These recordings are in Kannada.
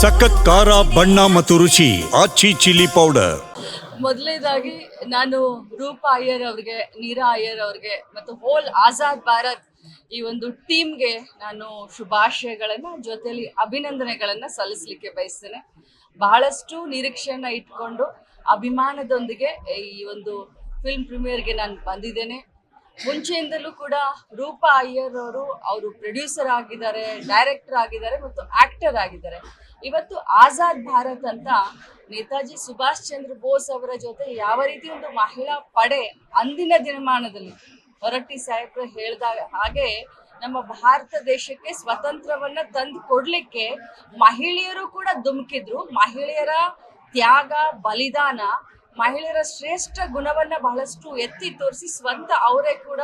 ಸಖತ್ ಖಾರ, ಬಣ್ಣ ಮತ್ತು ರುಚಿ, ಆಚಿ ಚಿಲ್ಲಿ ಪೌಡರ್. ಮೊದಲನೇದಾಗಿ ನಾನು ರೂಪಾ ಅಯ್ಯರ್ ಅವ್ರಿಗೆ, ನೀರಾ ಅಯ್ಯರ್ ಅವ್ರಿಗೆ ಮತ್ತು ಹೋಲ್ ಆಜಾದ್ ಭಾರತ್ ಈ ಒಂದು ಟೀಮ್ಗೆ ನಾನು ಶುಭಾಶಯಗಳನ್ನ ಜೊತೆಯಲ್ಲಿ ಅಭಿನಂದನೆಗಳನ್ನ ಸಲ್ಲಿಸಲಿಕ್ಕೆ ಬಯಸ್ತೇನೆ. ಬಹಳಷ್ಟು ನಿರೀಕ್ಷೆಯನ್ನ ಇಟ್ಕೊಂಡು ಅಭಿಮಾನದೊಂದಿಗೆ ಈ ಒಂದು ಫಿಲ್ಮ್ ಪ್ರೀಮಿಯರ್ಗೆ ನಾನು ಬಂದಿದ್ದೇನೆ. ಮುಂಚೆಯಿಂದಲೂ ಕೂಡ ರೂಪಾ ಅಯ್ಯರ್ ಅವರು ಅವರು ಪ್ರೊಡ್ಯೂಸರ್ ಆಗಿದ್ದಾರೆ ಡೈರೆಕ್ಟರ್ ಆಗಿದ್ದಾರೆ ಮತ್ತು ಆಕ್ಟರ್ ಆಗಿದ್ದಾರೆ. ಇವತ್ತು ಆಜಾದ್ ಭಾರತ್ ಅಂತ ನೇತಾಜಿ ಸುಭಾಷ್ ಚಂದ್ರ ಬೋಸ್ ಅವರ ಜೊತೆ ಯಾವ ರೀತಿ ಒಂದು ಮಹಿಳಾ ಪಡೆ ಅಂದಿನ ದಿನಮಾನದಲ್ಲಿ ಹೊರಟ್ಟಿ ಸಾಹೇಬ್ರು ಹೇಳಿದಾಗ ಹಾಗೆ ನಮ್ಮ ಭಾರತ ದೇಶಕ್ಕೆ ಸ್ವತಂತ್ರವನ್ನ ತಂದು ಕೊಡ್ಲಿಕ್ಕೆ ಮಹಿಳೆಯರು ಕೂಡ ಧುಮುಕಿದ್ರು. ಮಹಿಳೆಯರ ತ್ಯಾಗ, ಬಲಿದಾನ ಮಹಿಳೆಯರ ಶ್ರೇಷ್ಠ ಗುಣವನ್ನ ಬಹಳಷ್ಟು ಎತ್ತಿ ತೋರಿಸಿ ಸ್ವಂತ ಅವರೇ ಕೂಡ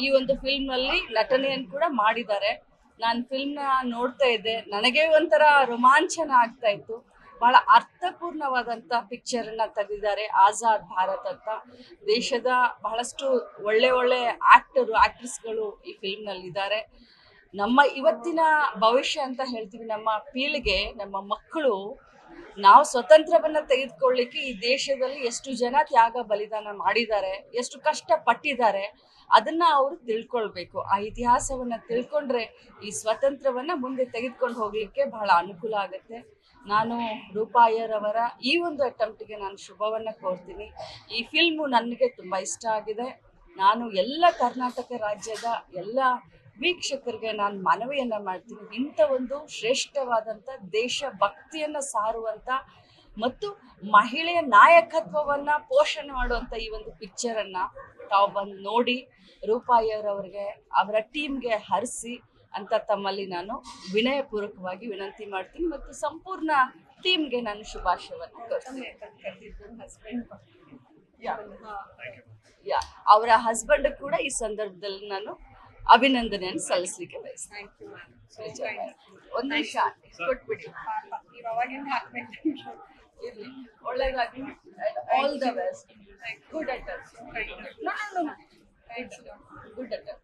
ಈ ಒಂದು ಫಿಲ್ಮ್ನಲ್ಲಿ ನಟನೆಯನ್ನು ಕೂಡ ಮಾಡಿದ್ದಾರೆ. ನಾನು ಫಿಲ್ಮ್ನ ನೋಡ್ತಾ ಇದ್ದೆ. ನನಗೆ ಒಂಥರ ರೋಮಾಂಚನ ಆಗ್ತಾ ಇತ್ತು. ಬಹಳ ಅರ್ಥಪೂರ್ಣವಾದಂತ ಪಿಕ್ಚರ್ ಅನ್ನ ತೆಗೆದಿದ್ದಾರೆ ಆಜಾದ್ ಭಾರತ್ ಅಂತ. ದೇಶದ ಬಹಳಷ್ಟು ಒಳ್ಳೆ ಒಳ್ಳೆ ಆಕ್ಟರ್ ಆಕ್ಟ್ರೆಸ್ಗಳು ಈ ಫಿಲ್ಮ್ನಲ್ಲಿದ್ದಾರೆ ನಮ್ಮ ಇವತ್ತಿನ ಭವಿಷ್ಯ ಅಂತ ಹೇಳ್ತೀವಿ, ನಮ್ಮ ಪೀಳಿಗೆ, ನಮ್ಮ ಮಕ್ಕಳು, ನಾವು ಸ್ವತಂತ್ರವನ್ನ ತೆಗೆದುಕೊಳ್ಳಿಕ್ಕೆ ಈ ದೇಶದಲ್ಲಿ ಎಷ್ಟು ಜನ ತ್ಯಾಗ ಬಲಿದಾನ ಮಾಡಿದ್ದಾರೆ, ಎಷ್ಟು ಕಷ್ಟ ಪಟ್ಟಿದ್ದಾರೆ ಅದನ್ನ ಅವರು ತಿಳ್ಕೊಳ್ಬೇಕು. ಆ ಇತಿಹಾಸವನ್ನ ತಿಳ್ಕೊಂಡ್ರೆ ಈ ಸ್ವತಂತ್ರವನ್ನ ಮುಂದೆ ತೆಗೆದುಕೊಂಡು ಹೋಗ್ಲಿಕ್ಕೆ ಬಹಳ ಅನುಕೂಲ ಆಗುತ್ತೆ. ನಾನು ರೂಪಾಯರವರ ಈ ಒಂದು ಅಟೆಂಪ್ಟ್ಗೆ ನಾನು ಶುಭವನ್ನ ಕೋರ್ತೀನಿ. ಈ ಫಿಲ್ಮು ನನಗೆ ತುಂಬ ಇಷ್ಟ ಆಗಿದೆ. ನಾನು ಎಲ್ಲ ಕರ್ನಾಟಕ ರಾಜ್ಯದ ಎಲ್ಲ ವೀಕ್ಷಕರಿಗೆ ನಾನು ಮನವಿಯನ್ನ ಮಾಡ್ತೀನಿ. ಇಂಥ ಒಂದು ಶ್ರೇಷ್ಠವಾದಂಥ ದೇಶ ಭಕ್ತಿಯನ್ನ ಸಾರುವಂತ ಮತ್ತು ಮಹಿಳೆಯ ನಾಯಕತ್ವವನ್ನ ಪೋಷಣೆ ಮಾಡುವಂತ ಈ ಒಂದು ಪಿಕ್ಚರ್ ಅನ್ನ ತಾವು ಬಂದು ನೋಡಿ ರೂಪಾಯಿಯವರವ್ರಿಗೆ ಅವರ ಟೀಮ್ಗೆ ಹರಿಸಿ ಅಂತ ತಮ್ಮಲ್ಲಿ ನಾನು ವಿನಯಪೂರ್ವಕವಾಗಿ ವಿನಂತಿ ಮಾಡ್ತೀನಿ ಮತ್ತು ಸಂಪೂರ್ಣ ಟೀಮ್ಗೆ ನಾನು ಶುಭಾಶಯವನ್ನು ಯಾ ಅವರ ಹಸ್ಬೆಂಡ್ ಕೂಡ ಈ ಸಂದರ್ಭದಲ್ಲಿ ನಾನು ಅಭಿನಂದನೆಯನ್ನು ಸಲ್ಲಿಸಲಿಕ್ಕೆ ಬಯಸ್ತೀನಿ. ಒಂದು ನಿಮಿಷ ಕೊಟ್ಬಿಡಿ. ನೀವು ಅವಾಗಿಂದ ಹಾಕ್ಬೇಕು? ಇರ್ಲಿ. ಒಳ್ಳೇದಾಗಿ ಆಲ್ ದ ಬೆಸ್ಟ್ ಗುಡ್ ಅಟರ್ ಗುಡ್ ಅಟರ್